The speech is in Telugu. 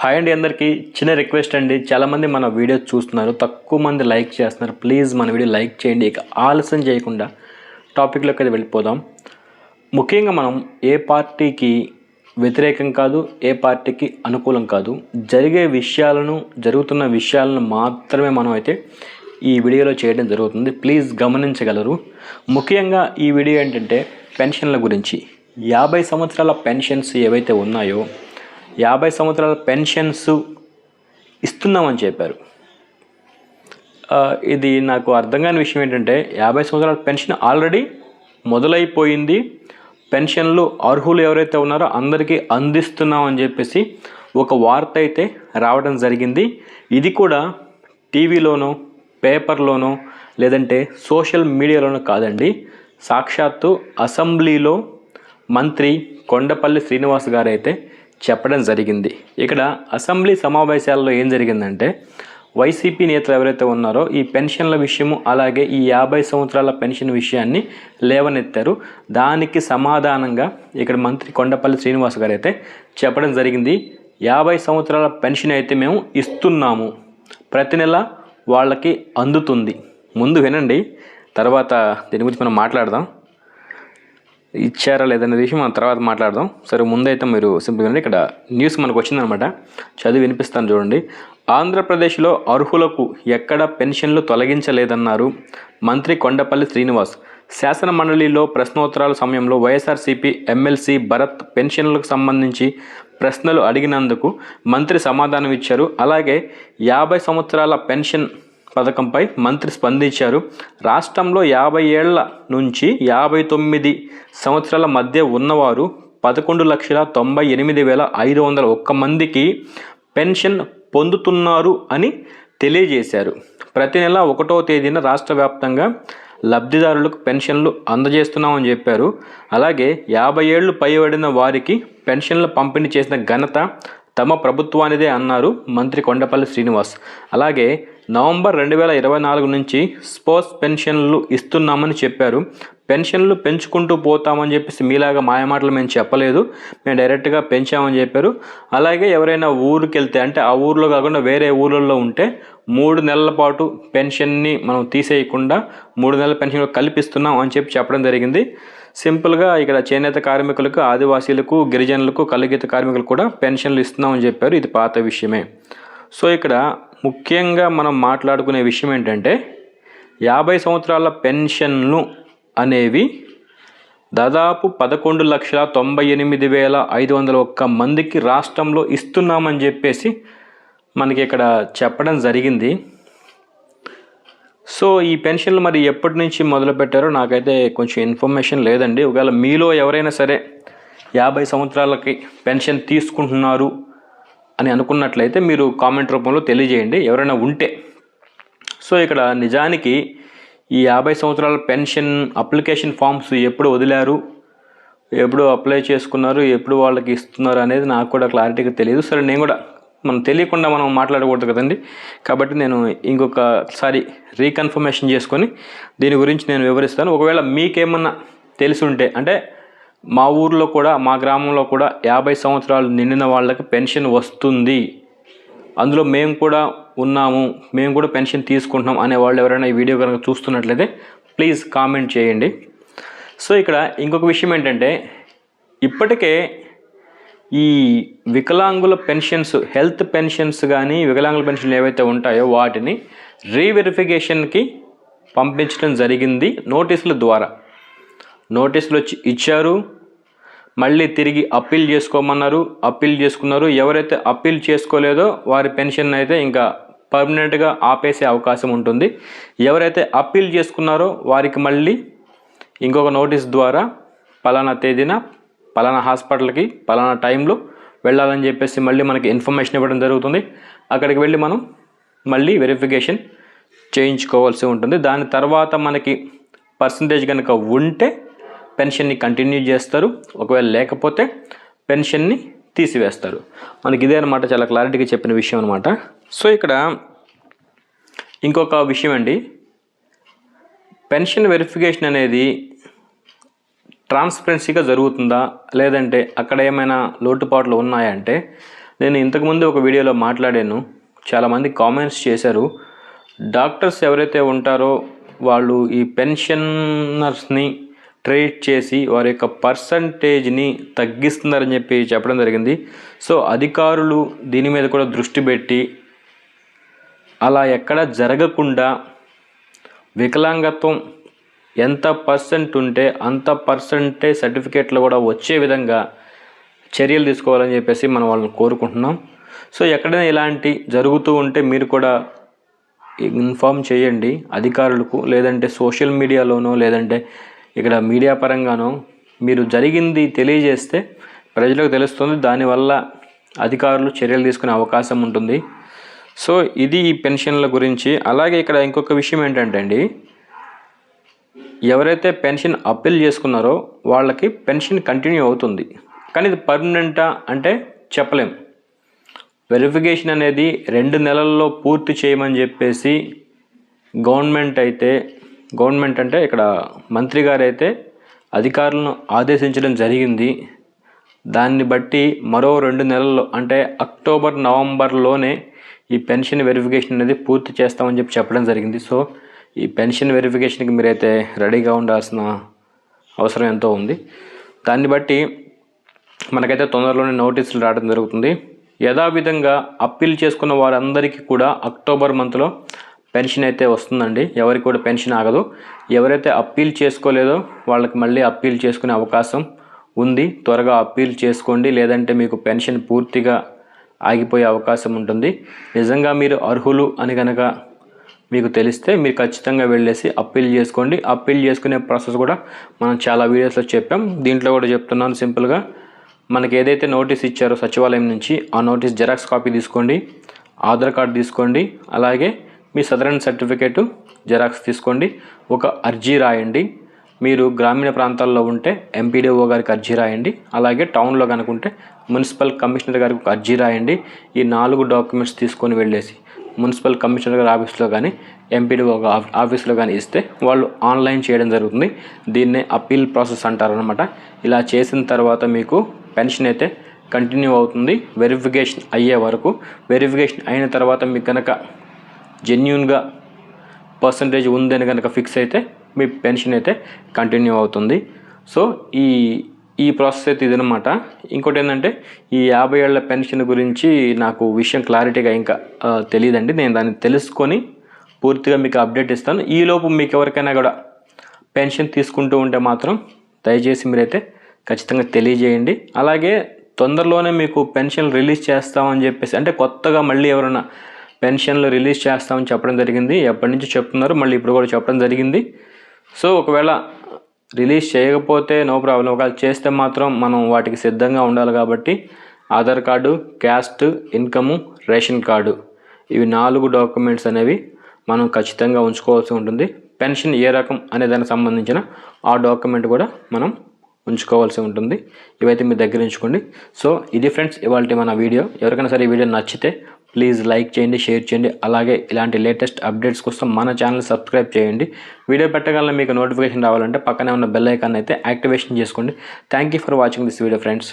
హాయ్ అండి అందరికీ. చిన్న రిక్వెస్ట్ అండి. చాలామంది మన వీడియో చూస్తున్నారు. తక్కువ మంది లైక్ చేస్తున్నారు. ప్లీజ్ మన వీడియో లైక్ చేయండి. ఇక ఆలస్యం చేయకుండా టాపిక్లోకి అయితే వెళ్ళిపోదాం. ముఖ్యంగా మనం ఏ పార్టీకి వ్యతిరేకం కాదు ఏ పార్టీకి అనుకూలం కాదు. జరిగే విషయాలను జరుగుతున్న విషయాలను మాత్రమే మనం అయితే ఈ వీడియోలో చేయడం జరుగుతుంది. ప్లీజ్ గమనించగలరు. ముఖ్యంగా ఈ వీడియో ఏంటంటే పెన్షన్ల గురించి. యాభై సంవత్సరాల పెన్షన్స్ ఏవైతే ఉన్నాయో యాభై సంవత్సరాల పెన్షన్స్ ఇస్తున్నామని చెప్పారు. ఇది నాకు అర్థం కాని విషయం ఏంటంటే యాభై సంవత్సరాల పెన్షన్ ఆల్రెడీ మొదలైపోయింది. పెన్షన్లు అర్హులు ఎవరైతే ఉన్నారో అందరికీ అందిస్తున్నామని చెప్పేసి ఒక వార్త అయితే రావడం జరిగింది. ఇది కూడా టీవీలోనో పేపర్లోనో లేదంటే సోషల్ మీడియాలోనో కాదండి. సాక్షాత్తు అసెంబ్లీలో మంత్రి కొండపల్లి శ్రీనివాస్ గారు అయితే చెప్పడం జరిగింది. ఇక్కడ అసెంబ్లీ సమావేశాల్లో ఏం జరిగిందంటే వైసీపీ నేతలు ఎవరైతే ఉన్నారో ఈ పెన్షన్ల విషయము అలాగే ఈ యాభై సంవత్సరాల పెన్షన్ విషయాన్ని లేవనెత్తారు. దానికి సమాధానంగా ఇక్కడ మంత్రి కొండపల్లి శ్రీనివాస్ గారు అయితే చెప్పడం జరిగింది. యాభై సంవత్సరాల పెన్షన్ అయితే మేము ఇస్తున్నాము. ప్రతి నెల వాళ్ళకి అందుతుంది. ముందు వినండి తర్వాత దీని గురించి మనం మాట్లాడదాం. ఇచ్చారా లేదనే విషయం మనం తర్వాత మాట్లాడదాం. సరే ముందైతే మీరు సింపుల్గా ఇక్కడ న్యూస్ మనకు వచ్చిందనమాట. చదివి వినిపిస్తాను చూడండి. ఆంధ్రప్రదేశ్లో అర్హులకు ఎక్కడ పెన్షన్లు తొలగించలేదన్నారు మంత్రి కొండపల్లి శ్రీనివాస్. శాసన మండలిలో ప్రశ్నోత్తరాల సమయంలో వైఎస్ఆర్సీపీ ఎమ్మెల్సీ భరత్ పెన్షన్లకు సంబంధించి ప్రశ్నలు అడిగినందుకు మంత్రి సమాధానం ఇచ్చారు. అలాగే యాభై సంవత్సరాల పెన్షన్ పథకంపై మంత్రి స్పందించారు. రాష్ట్రంలో యాభై ఏళ్ళ నుంచి యాభై తొమ్మిది సంవత్సరాల మధ్య ఉన్నవారు పదకొండు లక్షల తొంభై ఎనిమిది వేల ఐదు వందల ఒక్క మందికి పెన్షన్ పొందుతున్నారు అని తెలియజేశారు. ప్రతి నెల ఒకటో తేదీన రాష్ట్ర వ్యాప్తంగా లబ్ధిదారులకు పెన్షన్లు అందజేస్తున్నామని చెప్పారు. అలాగే యాభై ఏళ్ళు పైబడిన వారికి పెన్షన్లు పంపిణీ చేసిన ఘనత తమ ప్రభుత్వానిదే అన్నారు మంత్రి కొండపల్లి శ్రీనివాస్. అలాగే నవంబర్ రెండు వేల ఇరవై నాలుగు నుంచి స్పోర్ట్స్ పెన్షన్లు ఇస్తున్నామని చెప్పారు. పెన్షన్లు పెంచుకుంటూ పోతామని చెప్పేసి మీలాగా మాయమాటలు మేము చెప్పలేదు. మేము డైరెక్ట్గా పెంచామని చెప్పారు. అలాగే ఎవరైనా ఊరికి వెళ్తే అంటే ఆ ఊర్లో కాకుండా వేరే ఊళ్ళల్లో ఉంటే మూడు నెలల పాటు పెన్షన్ని మనం తీసేయకుండా మూడు నెలల పెన్షన్ కల్పిస్తున్నాం అని చెప్పి చెప్పడం జరిగింది. సింపుల్గా ఇక్కడ చేనేత కార్మికులకు ఆదివాసీలకు గిరిజనులకు కలుగీత కార్మికులకు కూడా పెన్షన్లు ఇస్తున్నామని చెప్పారు. ఇది పాత విషయమే. సో ఇక్కడ ముఖ్యంగా మనం మాట్లాడుకునే విషయం ఏంటంటే యాభై సంవత్సరాల పెన్షన్లు అనేవి దాదాపు పదకొండు లక్షల తొంభై ఎనిమిది వేల ఐదు వందల ఒక్క మందికి రాష్ట్రంలో ఇస్తున్నామని చెప్పేసి మనకి ఇక్కడ చెప్పడం జరిగింది. సో ఈ పెన్షన్లు మరి ఎప్పటి నుంచి మొదలు పెట్టారో నాకైతే కొంచెం ఇన్ఫర్మేషన్ లేదండి. ఒకవేళ మీలో ఎవరైనా సరే యాభై సంవత్సరాలకి పెన్షన్ తీసుకుంటున్నారు అని అనుకున్నట్లయితే మీరు కామెంట్ రూపంలో తెలియజేయండి ఎవరైనా ఉంటే. సో ఇక్కడ నిజానికి ఈ యాభై సంవత్సరాల పెన్షన్ అప్లికేషన్ ఫామ్స్ ఎప్పుడు వదిలారు ఎప్పుడు అప్లై చేసుకున్నారు ఎప్పుడు వాళ్ళకి ఇస్తున్నారు అనేది నాకు కూడా క్లారిటీగా తెలియదు. సరే నేను కూడా మనం తెలియకుండా మనం మాట్లాడకూడదు కదండి. కాబట్టి నేను ఇంకొకసారి రీకన్ఫర్మేషన్ చేసుకొని దీని గురించి నేను వివరిస్తాను. ఒకవేళ మీకేమన్నా తెలిసి ఉంటే అంటే మా ఊర్లో కూడా మా గ్రామంలో కూడా యాభై సంవత్సరాలు నిండిన వాళ్ళకి పెన్షన్ వస్తుంది. అందులో మేము కూడా ఉన్నాము మేము కూడా పెన్షన్ తీసుకుంటున్నాం అనే వాళ్ళు ఎవరైనా ఈ వీడియో కనుక చూస్తున్నట్లయితే ప్లీజ్ కామెంట్ చేయండి. సో ఇక్కడ ఇంకొక విషయం ఏంటంటే ఇప్పటికే ఈ వికలాంగుల పెన్షన్స్ హెల్త్ పెన్షన్స్ కానీ వికలాంగుల పెన్షన్లు ఏవైతే ఉంటాయో వాటిని రీవెరిఫికేషన్కి పంపించడం జరిగింది నోటీసుల ద్వారా. నోటీసులు వచ్చి ఇచ్చారు. మళ్ళీ తిరిగి అప్పీల్ చేసుకోమన్నారు. అప్పీల్ చేసుకున్నారు. ఎవరైతే అప్పీల్ చేసుకోలేదో వారి పెన్షన్ అయితే ఇంకా పర్మనెంట్గా ఆపేసే అవకాశం ఉంటుంది. ఎవరైతే అప్పీల్ చేసుకున్నారో వారికి మళ్ళీ ఇంకొక నోటీస్ ద్వారా పలానా తేదీన పలానా హాస్పిటల్కి పలానా టైంలో వెళ్ళాలని చెప్పేసి మళ్ళీ మనకి ఇన్ఫర్మేషన్ ఇవ్వడం జరుగుతుంది. అక్కడికి వెళ్ళి మనం మళ్ళీ వెరిఫికేషన్ చేయించుకోవాల్సి ఉంటుంది. దాని తర్వాత మనకి పర్సంటేజ్ కనుక ఉంటే పెన్షన్ని కంటిన్యూ చేస్తారు. ఒకవేళ లేకపోతే పెన్షన్ని తీసివేస్తారు. మనకి ఇదే అనమాట చాలా క్లారిటీగా చెప్పిన విషయం అనమాట సో ఇక్కడ ఇంకొక విషయం అండి. పెన్షన్ వెరిఫికేషన్ అనేది ట్రాన్స్పరెన్సీగా జరుగుతుందా? లేదంటే అక్కడ ఏమైనా లోటుపాట్లు ఉన్నాయంటే నేను ఇంతకుముందు ఒక వీడియోలో మాట్లాడాను. చాలామంది కామెంట్స్ చేశారు. డాక్టర్స్ ఎవరైతే ఉంటారో వాళ్ళు ఈ పెన్షనర్స్ని ట్రేడ్ చేసి వారి యొక్క పర్సంటేజ్ని తగ్గిస్తున్నారని చెప్పి చెప్పడం జరిగింది. సో అధికారులు దీని మీద కూడా దృష్టి పెట్టి అలా ఎక్కడ జరగకుండా వికలాంగత్వం ఎంత పర్సెంట్ ఉంటే అంత పర్సెంటే సర్టిఫికేట్లు కూడా వచ్చే విధంగా చర్యలు తీసుకోవాలని చెప్పేసి మనం వాళ్ళని కోరుకుంటున్నాం. సో ఎక్కడైనా ఇలాంటి జరుగుతూ ఉంటే మీరు కూడా ఇన్ఫామ్ చేయండి అధికారులకు లేదంటే సోషల్ మీడియాలోనో లేదంటే ఇక్కడ మీడియా పరంగానో మీరు జరిగింది తెలియజేస్తే ప్రజలకు తెలుస్తుంది. దానివల్ల అధికారులు చర్యలు తీసుకునే అవకాశం ఉంటుంది. సో ఇది ఈ పెన్షన్ల గురించి. అలాగే ఇక్కడ ఇంకొక విషయం ఏంటంటే అండి ఎవరైతే పెన్షన్ అప్పీల్ చేసుకున్నారో వాళ్ళకి పెన్షన్ కంటిన్యూ అవుతుంది. కానీ ఇది పర్మనెంటా అంటే చెప్పలేం. వెరిఫికేషన్ అనేది రెండు నెలల్లో పూర్తి చేయమని చెప్పేసి గవర్నమెంట్ అయితే గవర్నమెంట్ అంటే ఇక్కడ మంత్రి గారైతే అధికారులను ఆదేశించడం జరిగింది. దాన్ని బట్టి మరో రెండు నెలల్లో అంటే అక్టోబర్ నవంబర్లోనే ఈ పెన్షన్ వెరిఫికేషన్ అనేది పూర్తి చేస్తామని చెప్పి చెప్పడం జరిగింది. సో ఈ పెన్షన్ వెరిఫికేషన్కి మీరైతే రెడీగా ఉండాల్సిన అవసరం ఎంతో ఉంది. దాన్ని బట్టి మనకైతే తొందరలోనే నోటీసులు రావడం జరుగుతుంది. యథావిధంగా అప్పీల్ చేసుకున్న వారందరికీ కూడా అక్టోబర్ మంత్లో పెన్షన్ అయితే వస్తుందండి. ఎవరికి కూడా పెన్షన్ ఆగదు. ఎవరైతే అప్పీల్ చేసుకోలేదో వాళ్ళకి మళ్ళీ అప్పీల్ చేసుకునే అవకాశం ఉంది. త్వరగా అప్పీల్ చేసుకోండి. లేదంటే మీకు పెన్షన్ పూర్తిగా ఆగిపోయే అవకాశం ఉంటుంది. నిజంగా మీరు అర్హులు అని కనుక మీకు తెలిస్తే మీరు ఖచ్చితంగా వెళ్ళేసి అప్పీల్ చేసుకోండి. అప్పీల్ చేసుకునే ప్రాసెస్ కూడా మనం చాలా వీడియోస్లో చెప్పాం. దీంట్లో కూడా చెప్తున్నాను సింపుల్గా. మనకి ఏదైతే నోటీస్ ఇచ్చారో సచివాలయం నుంచి ఆ నోటీస్ జెరాక్స్ కాపీ తీసుకోండి. ఆధార్ కార్డు తీసుకోండి. అలాగే మీ సదరన్ సర్టిఫికేటు జెరాక్స్ తీసుకోండి. ఒక అర్జీ రాయండి. మీరు గ్రామీణ ప్రాంతాల్లో ఉంటే ఎంపీడీఓ గారికి అర్జీ రాయండి. అలాగే టౌన్లో కనుకుంటే మున్సిపల్ కమిషనర్ గారికి ఒక అర్జీ రాయండి. ఈ నాలుగు డాక్యుమెంట్స్ తీసుకొని వెళ్ళేసి మున్సిపల్ కమిషనర్ గారి ఆఫీస్లో కానీ ఎంపీడీఓ ఆఫీస్లో కానీ ఇస్తే వాళ్ళు ఆన్లైన్ చేయడం జరుగుతుంది. దీన్నే అప్పీల్ ప్రాసెస్ అంటారనమాట ఇలా చేసిన తర్వాత మీకు పెన్షన్ అయితే కంటిన్యూ అవుతుంది. వెరిఫికేషన్ అయ్యే వరకు. వెరిఫికేషన్ అయిన తర్వాత మీకు కనుక జెన్యున్గా పర్సంటేజ్ ఉందని కనుక ఫిక్స్ అయితే మీ పెన్షన్ అయితే కంటిన్యూ అవుతుంది. సో ఈ ఈ ప్రాసెస్ అయితే ఇదనమాట ఇంకోటి ఏంటంటే ఈ యాభై ఏళ్ళ పెన్షన్ గురించి నాకు విషయం క్లారిటీగా ఇంకా తెలియదండి నేను దాన్ని తెలుసుకొని పూర్తిగా మీకు అప్డేట్ ఇస్తాను. ఈలోపు మీకు ఎవరికైనా కూడా పెన్షన్ తీసుకుంటూ ఉంటే మాత్రం దయచేసి మీరైతే ఖచ్చితంగా తెలియజేయండి. అలాగే తొందరలోనే మీకు పెన్షన్ రిలీజ్ చేస్తామని చెప్పేసి అంటే కొత్తగా మళ్ళీ ఎవరైనా పెన్షన్లు రిలీజ్ చేస్తామని చెప్పడం జరిగింది. ఎప్పటి నుంచి చెప్తున్నారు మళ్ళీ ఇప్పుడు కూడా చెప్పడం జరిగింది. సో ఒకవేళ రిలీజ్ చేయకపోతే నో ప్రాబ్లం. ఒకవేళ చేస్తే మాత్రం మనం వాటికి సిద్ధంగా ఉండాలి కాబట్టి Aadhaar card caste income ration card ఇవి నాలుగు డాక్యుమెంట్స్ అనేవి మనం ఖచ్చితంగా ఉంచుకోవాల్సి ఉంటుంది. పెన్షన్ ఏ రకం అనే దానికి సంబంధించిన ఆ డాక్యుమెంట్ కూడా మనం ఉంచుకోవాల్సి ఉంటుంది. ఇవైతే మీ దగ్గర ఉంచుకోండి. సో ఇది ఫ్రెండ్స్ ఇవాళ మన వీడియో. ఎవరికైనా సరే ఈ వీడియో నచ్చితే ప్లీజ్ లైక్ చేయండి షేర్ చేయండి. అలాగే ఇలాంటి లేటెస్ట్ అప్డేట్స్ కోసం మన ఛానల్ సబ్స్క్రైబ్ చేయండి. వీడియో పెట్టగల మీకు నోటిఫికేషన్ రావాలంటే పక్కనే ఉన్న బెల్ ఐకాన్ అయితే యాక్టివేషన్ చేసుకోండి. Thank you for watching this video friends